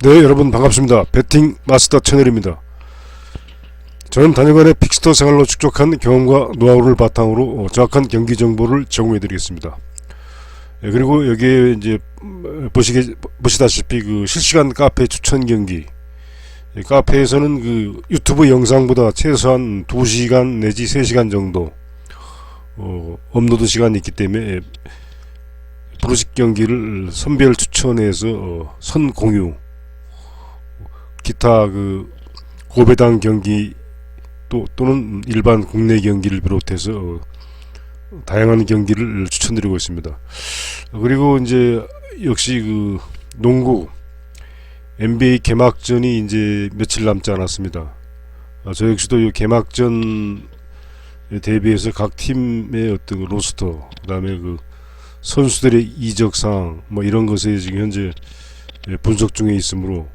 네 여러분 반갑습니다. 배팅 마스터 채널입니다. 저는 단여간의 픽스터 생활로 축적한 경험과 노하우를 바탕으로 어, 정확한 경기 정보를 제공해 드리겠습니다. 예, 그리고 여기에 이제 음, 보시게 보시다시피 그 실시간 카페 추천 경기. 예, 카페에서는 그 유튜브 영상보다 최소한 2시간 내지 3시간 정도 어, 업로드 시간이 있기 때문에 예, 브로식 경기를 선별 추천해서 어, 선 공유 기타 그 고배당 경기 또 또는 일반 국내 경기를 비롯해서 어, 다양한 경기를 추천드리고 있습니다. 그리고 이제 역시 그 농구 NBA 개막전이 이제 며칠 남지 않았습니다. 아, 저 역시도 이 개막전 대비해서 각 팀의 어떤 그 로스터 그다음에 그 선수들의 이적 사항 뭐 이런 것에 지금 현재 예, 분석 중에 있으므로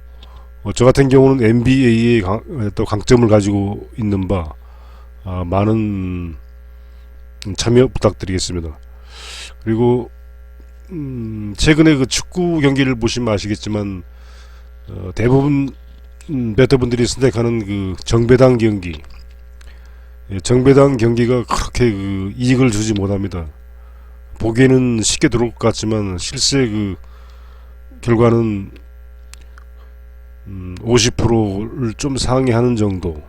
어, 저 같은 경우는 NBA의 강, 또 강점을 가지고 있는 바 아, 많은 참여 부탁드리겠습니다. 그리고 음, 최근에 그 축구 경기를 보시면 아시겠지만 어, 대부분 음, 베터분들이 선택하는 그 정배당 경기 예, 정배당 경기가 그렇게 그 이익을 주지 못합니다. 보기에는 쉽게 들어올 것 같지만 실제 그 결과는 음, 50%를 좀 상회하는 정도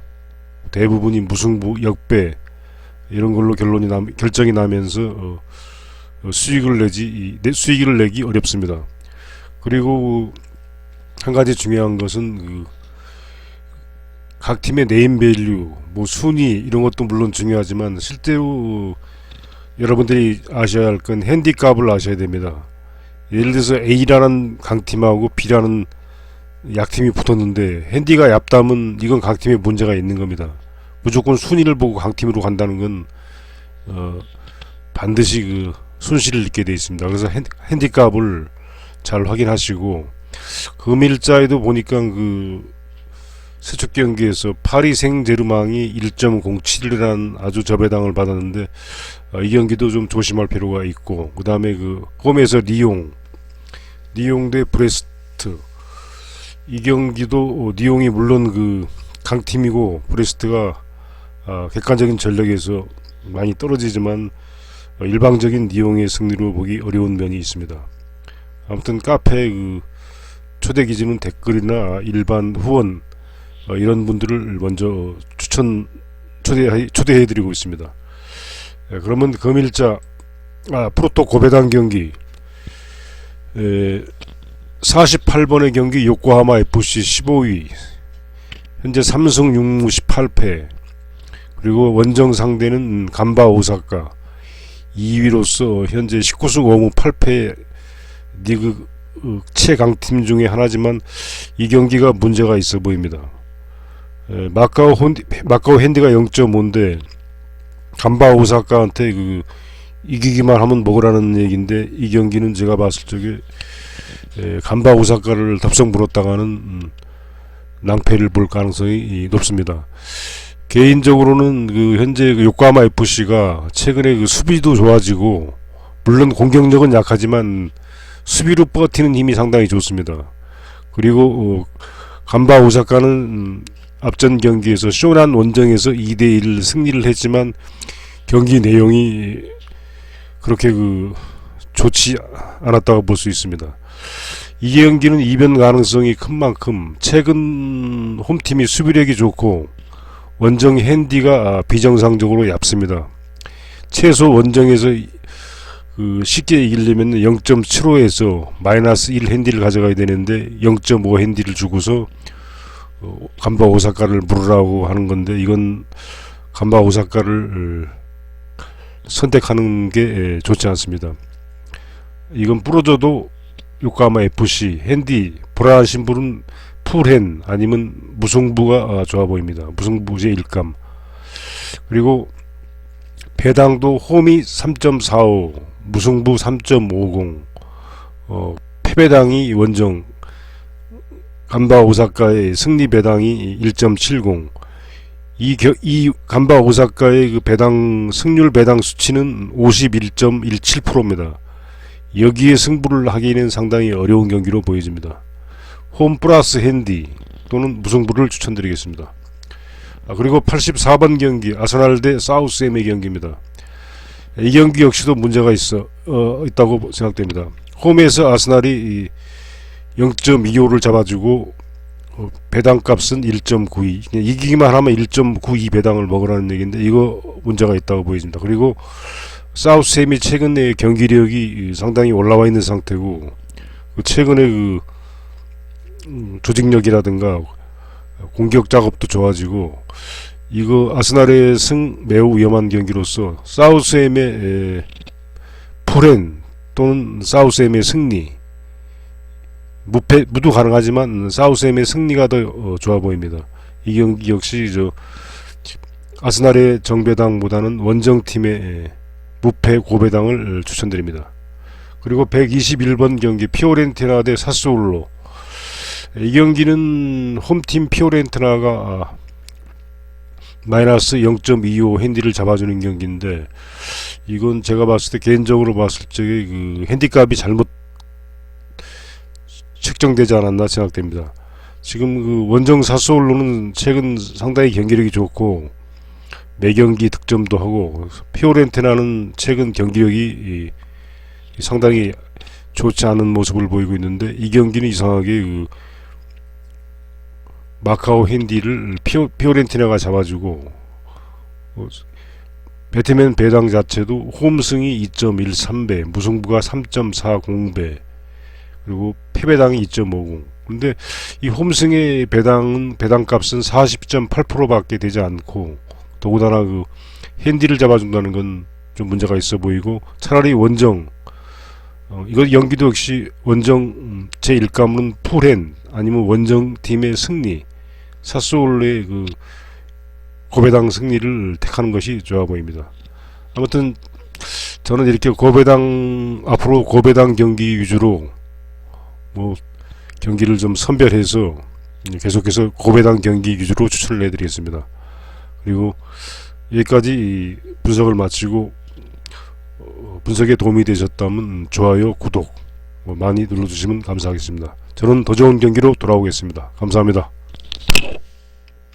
대부분이 무승부 역배 이런 걸로 결론이 남, 결정이 나면서 어, 어, 수익을 내지 수익을 내기 어렵습니다. 그리고 한 가지 중요한 것은 그 각 팀의 네임 밸류, 뭐 순위 이런 것도 물론 중요하지만 실제로 여러분들이 아셔야 할 건 핸디값을 아셔야 됩니다. 예를 들어서 A라는 강팀하고 B라는 약팀이 붙었는데 핸디가 얇다면 이건 강팀에 문제가 있는 겁니다. 무조건 순위를 보고 강팀으로 간다는 건 어, 반드시 그 손실을 입게 돼 있습니다. 그래서 핸, 핸디값을 잘 확인하시고 금일자에도 보니까 그 세축 경기에서 파리 생제르망이 1.07이라는 아주 저배당을 받았는데 어, 이 경기도 좀 조심할 필요가 있고 그 다음에 그 홈에서 리용 리용 대 브레스트 이 경기도 어, 리용이 물론 그 강팀이고 브레스트가 아, 객관적인 전력에서 많이 떨어지지만 어, 일방적인 리용의 승리로 보기 어려운 면이 있습니다. 아무튼 카페 그 초대 기준은 댓글이나 일반 후원 어, 이런 분들을 먼저 추천 초대 초대해 드리고 있습니다. 예, 그러면 금일자 아, 프로토 고배당 경기 에, 48번의 경기 요코하마 FC 15위 현재 삼성 6무 18패 그리고 원정 상대는 간바 오사카 2위로서 현재 19승 5무 8패 리그 어, 최강팀 중에 하나지만 이 경기가 문제가 있어 보입니다. 에, 마카오 혼디, 마카오 핸디가 0.5인데 간바 오사카한테 그 이기기만 하면 먹으라는 얘기인데 이 경기는 제가 봤을 적에 에, 간바 오사카를 덥석 물었다가는 음, 낭패를 볼 가능성이 이, 높습니다. 개인적으로는 그 현재 그 요코하마 FC가 최근에 그 수비도 좋아지고 물론 공격력은 약하지만 수비로 버티는 힘이 상당히 좋습니다. 그리고 어, 간바 오사카는 음, 앞전 경기에서 쇼난 원정에서 2대1 승리를 했지만 경기 내용이 그렇게 그 좋지 않았다고 볼 수 있습니다. 이 경기는 이변 가능성이 큰 만큼 최근 홈팀이 수비력이 좋고 원정 핸디가 비정상적으로 얇습니다. 최소 원정에서 그 쉽게 이기려면 0.75에서 마이너스 1 핸디를 가져가야 되는데 0.5 핸디를 주고서 어, 간바 오사카를 물으라고 하는 건데 이건 간바 오사카를 선택하는 게 예, 좋지 않습니다. 이건 부러져도 요코하마 FC 핸디 불안하신 분은 풀핸 아니면 무승부가 아, 좋아 보입니다. 무승부제 일감 그리고 배당도 홈이 3.45 무승부 3.50 어, 패배당이 원정 간바 오사카의 승리 배당이 1.70 이, 겨, 이 간바 오사카의 그 배당 승률 배당 수치는 51.17%입니다. 여기에 승부를 하기는 상당히 어려운 경기로 보여집니다. 홈 플러스 핸디 또는 무승부를 추천드리겠습니다. 아, 그리고 84번 경기 아스날 대 사우스햄의 경기입니다. 이 경기 역시도 문제가 있어 어, 있다고 생각됩니다. 홈에서 아스날이 이 0.25를 잡아주고 어, 배당값은 1.92 그냥 이기기만 하면 1.92 배당을 먹으라는 얘기인데 이거 문제가 있다고 보여집니다. 그리고 사우스햄이 최근에 경기력이 상당히 올라와 있는 상태고 그 최근에 그 음, 조직력이라든가 공격 작업도 좋아지고 이거 아스날의 승 매우 위험한 경기로서 사우스햄의 에, 풀엔 또는 사우스햄의 승리 무패 무도 가능하지만 사우스햄의 승리가 더 어, 좋아 보입니다. 이 경기 역시 저 아스날의 정배당보다는 원정팀의 에, 무패 고배당을 추천드립니다. 그리고 121번 경기 피오렌티나 대 사스올로 이 경기는 홈팀 피오렌티나가 아, 마이너스 0.25 핸디를 잡아주는 경기인데 이건 제가 봤을 때 개인적으로 봤을 적에 그 핸디값이 잘못 책정되지 않았나 생각됩니다. 지금 그 원정 사스올로는 최근 상당히 경기력이 좋고 매 경기 득점도 하고 피오렌티나는 최근 경기력이 상당히 좋지 않은 모습을 보이고 있는데 이 경기는 이상하게 그 마카오 핸디를 피오, 피오렌티나가 잡아주고 어, 배트맨 배당 자체도 홈승이 2.13배 무승부가 3.40배 그리고 패배당이 2.50 근데 이 홈승의 배당은 배당값은 40.8%밖에 되지 않고 더구나 그 핸디를 잡아준다는 건 좀 문제가 있어 보이고 차라리 원정 어, 이거 연기도 역시 원정 음, 제 1가문은 풀핸 아니면 원정 팀의 승리 사스올의 그 고배당 승리를 택하는 것이 좋아 보입니다. 아무튼 저는 이렇게 고배당 앞으로 고배당 경기 위주로 뭐 경기를 좀 선별해서 계속해서 고배당 경기 위주로 추천을 해드리겠습니다. 그리고 여기까지 이 분석을 마치고 어, 분석에 도움이 되셨다면 좋아요, 구독 뭐 많이 눌러주시면 감사하겠습니다. 저는 더 좋은 경기로 돌아오겠습니다. 감사합니다.